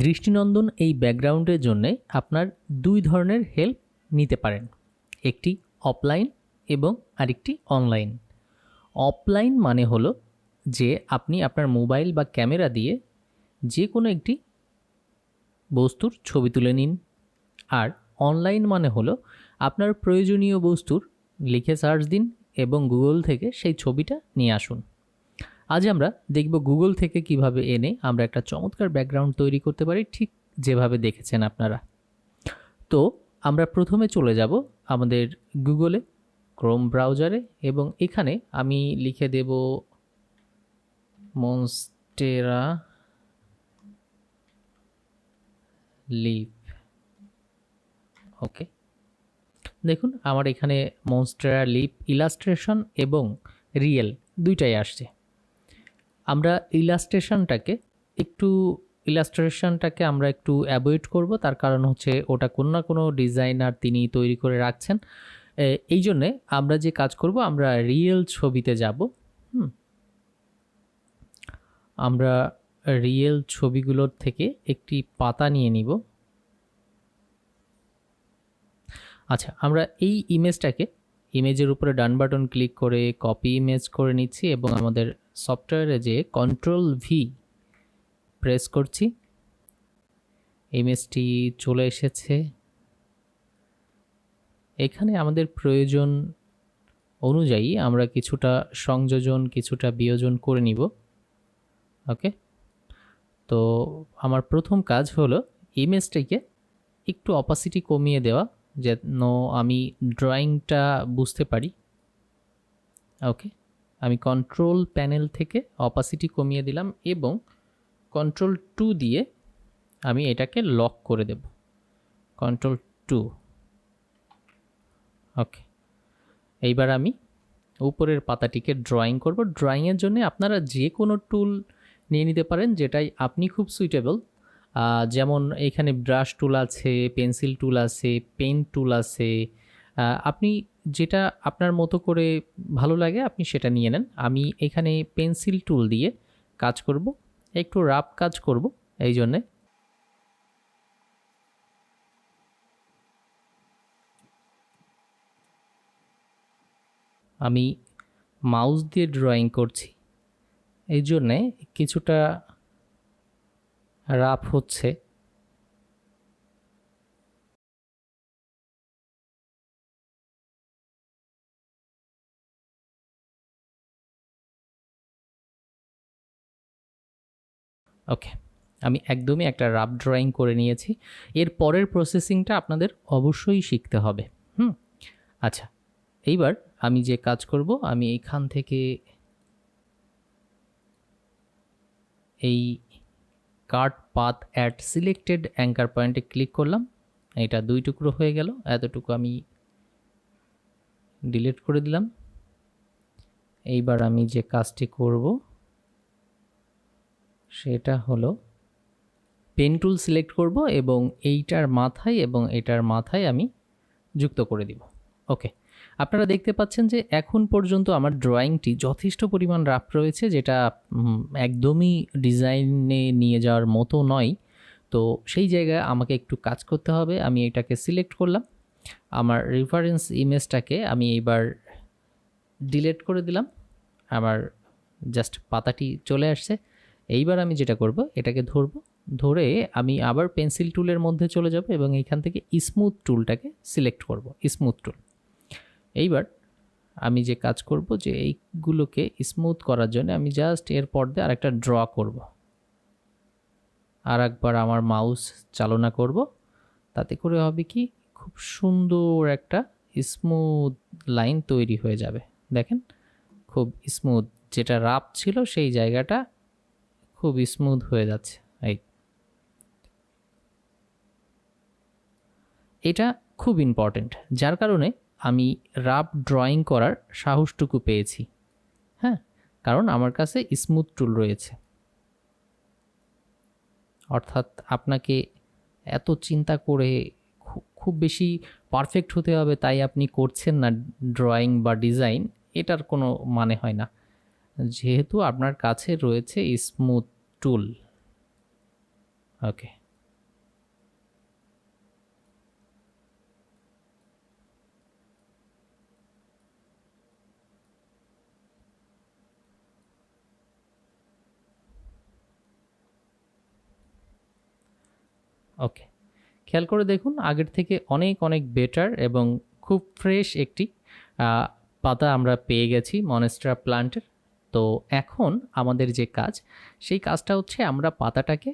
দৃষ্টিনন্দন এই ব্যাকগ্রাউন্ডের জন্যে আপনার দুই ধরনের হেল্প নিতে পারেন। একটি অফলাইন এবং আরেকটি অনলাইন অফলাইন মানে হলো যে আপনি আপনার মোবাইল বা ক্যামেরা দিয়ে যে কোনো একটি বস্তুর ছবি তুলে নিন। আর অনলাইন মানে হলো আপনার প্রয়োজনীয় বস্তুর লিখে সার্চ দিন এবং গুগল থেকে সেই ছবিটা নিয়ে আসুন। আজ আমরা দেখব গুগল থেকে কীভাবে এনে আমরা একটা চমৎকার ব্যাকগ্রাউন্ড তৈরি করতে পারি, ঠিক যেভাবে দেখেছেন আপনারা। তো আমরা প্রথমে চলে যাব আমাদের গুগলে ক্রোম ব্রাউজারে এবং এখানে আমি লিখে দেব মনস্টেরা লিভ ওকে দেখুন, আমার এখানে মনস্টেরা লিপ ইলাস্ট্রেশন এবং রিয়েল দুইটাই আসছে। আমরা ইলাস্ট্রেশনটাকে একটু ইলাস্ট্রেশনটাকে আমরা একটু অ্যাভয়েড করব। তার কারণ হচ্ছে ওটা কোনো না কোনো ডিজাইনার তিনি তৈরি করে রাখছেন। এই জন্যে আমরা যে কাজ করব, আমরা রিয়েল ছবিতে যাব। হুম। আমরা রিয়েল ছবিগুলোর থেকে একটি পাতা নিয়ে নিব। আচ্ছা আমরা এই ইমেজটাকে ইমেজের উপরে ডান বাটন ক্লিক করে কপি ইমেজ করে নিচ্ছি এবং আমাদের সফটওয়্যারে যে কন্ট্রোল ভি প্রেস করছি, ইমেজটি চলে এসেছে। এখানে আমাদের প্রয়োজন অনুযায়ী আমরা কিছুটা সংযোজন, কিছুটা বিয়োজন করে নিব। ওকে? তো আমার প্রথম কাজ হলো ইমেজটাকে একটু অপাসিটি কমিয়ে দেওয়া। যেন আমি ড্রয়িংটা বুঝতে পারি। ওকে, আমি কন্ট্রোল প্যানেল থেকে অপাসিটি কমিয়ে দিলাম এবং কন্ট্রোল টু দিয়ে আমি এটাকে লক করে দেব। Control two. ওকে, এইবার আমি উপরের পাতাটিকে ড্রয়িং করব। ড্রয়িংয়ের জন্য আপনারা যে কোনো টুল নিয়ে নিতে পারেন যেটাই আপনি খুব সুইটেবল। যেমন এখানে ব্রাশ টুল আছে, পেন্সিল টুল আছে, পেন টুল আছে আপনি যেটা আপনার মতো করে ভালো লাগে আপনি সেটা নিয়ে নেন। আমি এখানে পেন্সিল টুল দিয়ে কাজ করব, একটু রাফ কাজ করব এই জন্যে। আমি মাউস দিয়ে ড্রয়িং করছি, এই জন্যে কিছুটা রাফ হচ্ছে। ওকে আমি একদমই একটা রাফ ড্রয়িং করে নিয়েছি। এর পরের প্রসেসিংটা আপনাদের অবশ্যই শিখতে হবে। হুম আচ্ছা এইবার আমি যে কাজ করব, আমি এইখান থেকে এই cut path at selected anchor পয়েন্টে ক্লিক করলাম। এটা দুই টুকরো হয়ে গেল। এতটুকু আমি ডিলিট করে দিলাম। এইবার আমি যে কাজটি করব, সেটা হলো পেন টুল সিলেক্ট করব এবং এইটার মাথায় এবং এটার মাথায় আমি যুক্ত করে দিব। ওকে আপনারা দেখতে পাচ্ছেন যে এখন পর্যন্ত আমার ড্রয়িংটি যথেষ্ট পরিমাণ রাফ রয়েছে, যেটা একদমই ডিজাইনে নিয়ে যাওয়ার মতো নয়। তো সেই জায়গায় আমাকে একটু কাজ করতে হবে, আমি এটাকে সিলেক্ট করলাম। আমার রেফারেন্স ইমেজটাকে আমি এইবার ডিলেট করে দিলাম। আমার জাস্ট পাতাটি চলে আসছে। এইবার আমি যেটা করব, এটাকে ধরবো। ধরে আমি আবার পেন্সিল টুলের মধ্যে চলে যাব এবং এইখান থেকে স্মুথ টুলটাকে সিলেক্ট করব স্মুথ টুল এইবার আমি যে কাজ করব, যে এইগুলোকে স্মুথ করার জন্য আমি জাস্ট এর পর্দে আরেকটা ড্র করব। আর একবার আমার মাউস চালনা করব। তাতে করে হবে কি, খুব সুন্দর একটা স্মুথ লাইন তৈরি হয়ে যাবে। দেখেন, খুব স্মুথ যেটা রাপ ছিল সেই জায়গাটা খুব স্মুথ হয়ে যাচ্ছে। এই। এটা খুব ইম্পর্ট্যান্ট যার কারণে আমি রাফ ড্রয়িং করার সাহসটুকু পেয়েছি। হ্যাঁ কারণ আমার কাছে স্মুথ টুল রয়েছে। অর্থাৎ আপনাকে এত চিন্তা করে খুব বেশি পারফেক্ট হতে হবে তাই আপনি করছেন না ড্রয়িং বা ডিজাইন, এটার কোনো মানে হয় না। যেহেতু আপনার কাছে রয়েছে স্মুথ টুল। ওকে। ওকে খেয়াল করে দেখুন, আগের থেকে অনেক অনেক বেটার এবং খুব ফ্রেশ একটি পাতা আমরা পেয়ে গেছি মনেস্ট্রা প্লান্টের তো এখন আমাদের যে কাজ, সেই কাজটা হচ্ছে আমরা পাতাটাকে,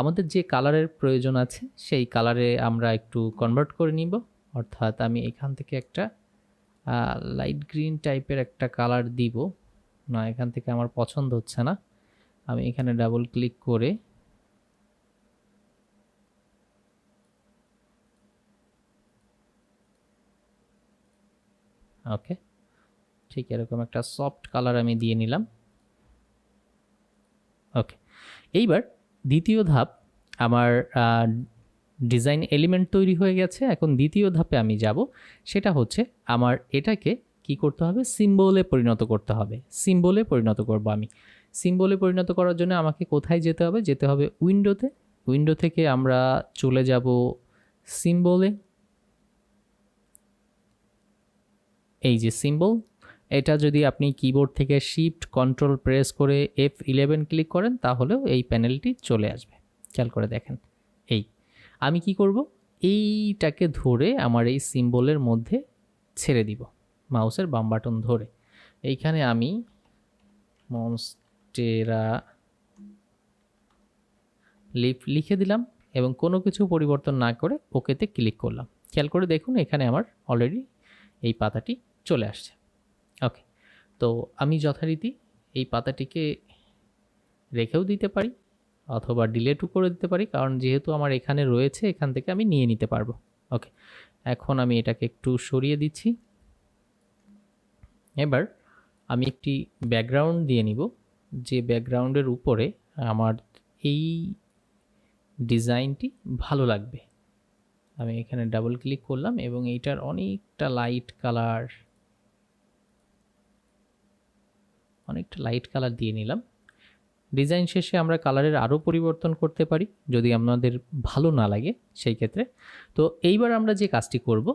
আমাদের যে কালারের প্রয়োজন আছে, সেই কালারে আমরা একটু কনভার্ট করে নিব। অর্থাৎ আমি এখান থেকে একটা লাইট গ্রিন টাইপের একটা কালার দিব। না, এখান থেকে আমার পছন্দ হচ্ছে না। আমি এখানে ডাবল ক্লিক করে ওকে ঠিক এরকম একটা সফট কালার আমি দিয়ে নিলাম। ওকে এইবার দ্বিতীয় ধাপ আমার ডিজাইন এলিমেন্ট তৈরি হয়ে গেছে। এখন দ্বিতীয় ধাপে আমি যাব। সেটা হচ্ছে আমার এটাকে কি করতে হবে? সিম্বলে পরিণত করতে হবে। সিম্বলে পরিণত করব আমি। সিম্বলে পরিণত করার জন্য আমাকে কোথায় যেতে হবে? যেতে হবে উইন্ডোতে উইন্ডো থেকে আমরা চলে যাব সিম্বলে এই যে সিম্বল এটা যদি আপনি কিবোর্ড থেকে শিফট কন্ট্রোল প্রেস করে এফ ইলেভেন ক্লিক করেন, তাহলেও এই প্যানেলটি চলে আসবে। খেয়াল করে দেখেন। এই। আমি কি করব? এইটাকে ধরে আমার এই সিম্বলের মধ্যে ছেড়ে দিব। মাউসের বাম বাটন ধরে। এইখানে আমি মনস্টেরা লিফ লিখে দিলাম এবং কোনো কিছু পরিবর্তন না করে ওকেতে ক্লিক করলাম। খেয়াল করে দেখুন, এখানে আমার অলরেডি এই পাতাটি চলে আসছে। ওকে তো আমি যথারীতি এই পাতাটিকে রেখেও দিতে পারি অথবা ডিলেটও করে দিতে পারি, কারণ যেহেতু আমার এখানে রয়েছে, এখান থেকে আমি নিয়ে নিতে পারব। ওকে এখন আমি এটাকে একটু সরিয়ে দিচ্ছি। এবার আমি একটি ব্যাকগ্রাউন্ড দিয়ে নিব, যে ব্যাকগ্রাউন্ডের উপরে আমার এই ডিজাইনটি ভালো লাগবে। আমি এখানে ডাবল ক্লিক করলাম এবং এইটার অনেকটা লাইট কালার অনেকটা লাইট কালার দিয়ে নিলাম। ডিজাইন শেষে আমরা কালারের আরও পরিবর্তন করতে পারি, যদি আমাদের ভালো না লাগে সেই ক্ষেত্রে। তো এইবার আমরা যে কাজটি করব,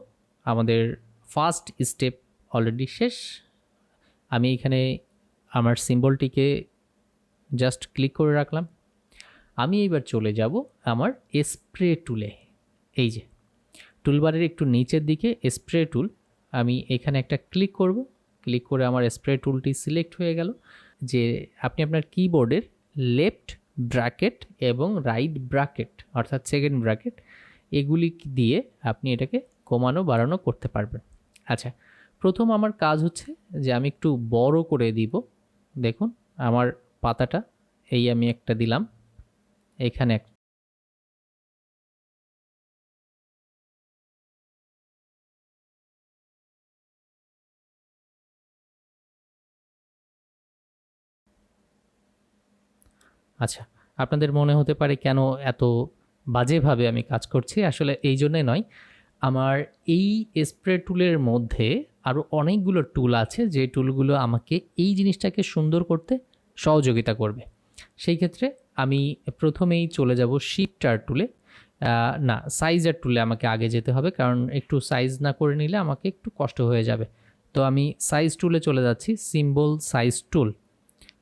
আমাদের ফার্স্ট স্টেপ অলরেডি শেষ। আমি এখানে আমার সিম্বলটিকে জাস্ট ক্লিক করে রাখলাম। আমি এইবার চলে যাব আমার স্প্রে টুলে এই যে টুলবারের একটু নিচের দিকে স্প্রে টুল আমি এখানে একটা ক্লিক করব। ক্লিক করে আমার স্প্রে টুলটি সিলেক্ট হয়ে গেল, যে আপনি আপনার কিবোর্ডের লেফট ব্র্যাকেট এবং রাইট ব্র্যাকেট অর্থাৎ সেকেন্ড ব্র্যাকেট এগুলি দিয়ে আপনি এটাকে কমানো, বাড়ানো করতে পারবেন। আচ্ছা প্রথম আমার কাজ হচ্ছে যে আমি একটু বড় করে দিব। দেখুন, আমার পাতাটা, এই আমি একটা দিলাম, এখানে এক আচ্ছা আপনাদের মনে হতে পারে কেন এত বাজেভাবে আমি কাজ করছি? আসলে এই জন্যে নয়। আমার এই স্প্রে টুলের মধ্যে আরও অনেকগুলো টুল আছে, যে টুলগুলো আমাকে এই জিনিসটাকে সুন্দর করতে সহযোগিতা করবে। সেই ক্ষেত্রে আমি প্রথমেই চলে যাব শিপটার টুলে। না, সাইজের টুলে আমাকে আগে যেতে হবে, কারণ একটু সাইজ না করে নিলে আমাকে একটু কষ্ট হয়ে যাবে। তো আমি সাইজ টুলে চলে যাচ্ছি, সিম্বল সাইজ টুল।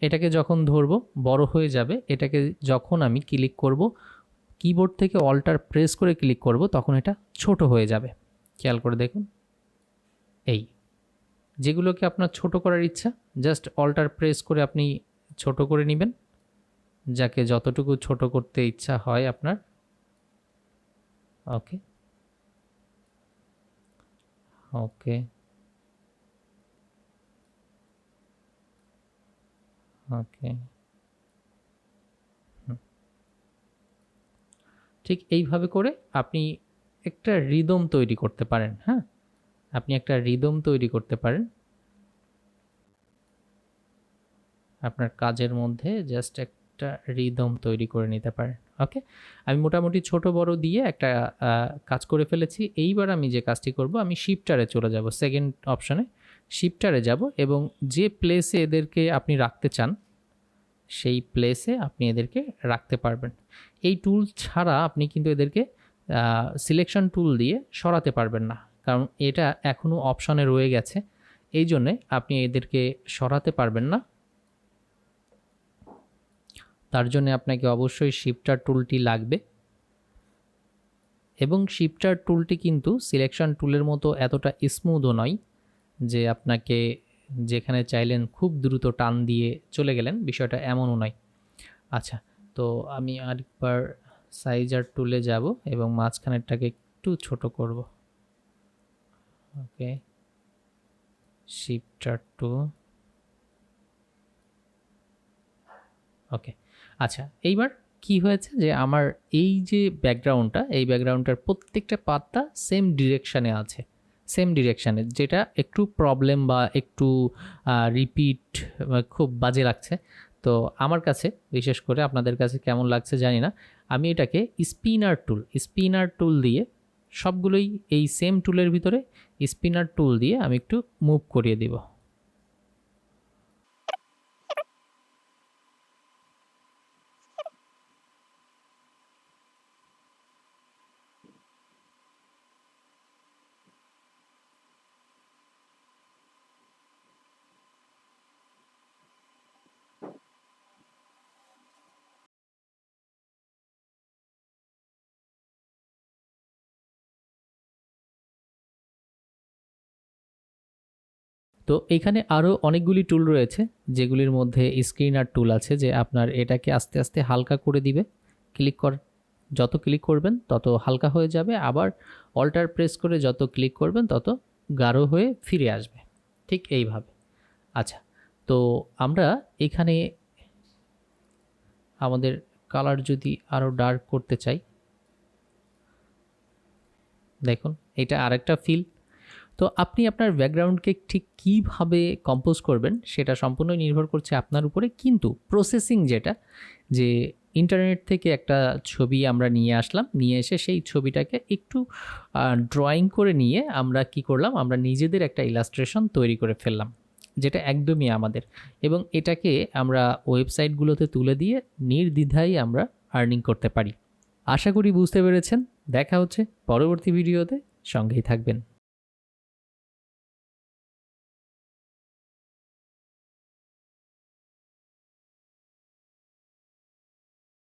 এটাকে যখন ধরবো, বড় হয়ে যাবে, এটাকে যখন আমি ক্লিক করব কিবোর্ড থেকে অল্টার প্রেস করে ক্লিক করব, তখন এটা ছোট হয়ে যাবে। খেয়াল করে দেখুন। এই। যেগুলোকে আপনার ছোট করার ইচ্ছা জাস্ট অল্টার প্রেস করে আপনি ছোট করে নেবেন। যাকে যতটুকু ছোট করতে ইচ্ছা হয় আপনার। ওকে ওকে ওকে। ঠিক এইভাবে করে আপনি একটা রিদম তৈরি করতে পারেন হ্যাঁ? আপনি একটা রিদম তৈরি করতে পারেন। আপনার কাজের মধ্যে জাস্ট একটা রিদম তৈরি করে নিতে পারেন, ওকে? আমি মোটামুটি ছোট বড় দিয়ে একটা কাজ করে ফেলেছি। এইবার আমি যে কাজটি করব, আমি শিফটারে চলে যাব সেকেন্ড অপশনে শিফটারে যাব এবং যে প্লেসে এদেরকে আপনি রাখতে চান, সেই প্লেসে আপনি এদেরকে রাখতে পারবেন। এই টুল ছাড়া আপনি কিন্তু এদেরকে সিলেকশন টুল দিয়ে সরাতে পারবেন না। কারণ এটা এখনও অপশনে রয়ে গেছে। এই জন্যে আপনি এদেরকে সরাতে পারবেন না। তার জন্য আপনাকে অবশ্যই শিফটার টুলটি লাগবে। এবং শিফটার টুলটি কিন্তু সিলেকশন টুলের মতো এতটা স্মুথও নয়। যে আপনাকে যেখানে চাইলেন খুব দ্রুত টান দিয়ে চলে গেলেন, বিষয়টা এমনও নয়। আচ্ছা তো আমি আরেকবার সাইজার টুলে যাব এবং মাঝখানেরটাকে একটু ছোট করব। ওকে, শিফটার টু। ওকে আচ্ছা এইবার কি হয়েছে যে আমার এই যে ব্যাকগ্রাউন্ডটা, এই ব্যাকগ্রাউন্ডটার প্রত্যেকটা পাতটা সেম ডিরেকশানে আছে। সেম ডিরেকশানে যেটা একটু প্রবলেম বা একটু রিপিট খুব বাজে লাগছে। তো আমার কাছে, বিশেষ করে আপনাদের কাছে কেমন লাগছে জানি না, আমি এটাকে স্পিনার টুল স্পিনার টুল দিয়ে সবগুলোই এই সেম টুলের ভিতরে স্পিনার টুল দিয়ে আমি একটু মুভ করিয়ে দিব। তো এখানে আরও অনেকগুলি টুল রয়েছে, যেগুলির মধ্যে স্ক্রিনার টুল আছে যে আপনার এটাকে আস্তে আস্তে হালকা করে দিবে। ক্লিক কর, যত ক্লিক করবেন তত হালকা হয়ে যাবে, আবার অল্টার প্রেস করে যত ক্লিক করবেন তত গাঢ় হয়ে ফিরে আসবে। ঠিক এইভাবে। আচ্ছা তো আমরা এখানে আমাদের কালার যদি আরও ডার্ক করতে চাই, দেখুন, এটা আরেকটা ফিল তো আপনি আপনার ব্যাকগ্রাউন্ডকে ঠিক কীভাবে কম্পোজ করবেন সেটা সম্পূর্ণ নির্ভর করছে আপনার উপরে। কিন্তু প্রসেসিং যেটা, যে ইন্টারনেট থেকে একটা ছবি আমরা নিয়ে আসলাম, নিয়ে এসে সেই ছবিটাকে একটু ড্রয়িং করে নিয়ে আমরা কি করলাম, আমরা নিজেদের একটা ইলাস্ট্রেশন তৈরি করে ফেললাম, যেটা একদমই আমাদের। এবং এটাকে আমরা ওয়েবসাইটগুলোতে তুলে দিয়ে নির্দ্বিধায় আমরা আর্নিং করতে পারি। আশা করি বুঝতে পেরেছেন। দেখা হচ্ছে পরবর্তী ভিডিওতে সঙ্গেই থাকবেন।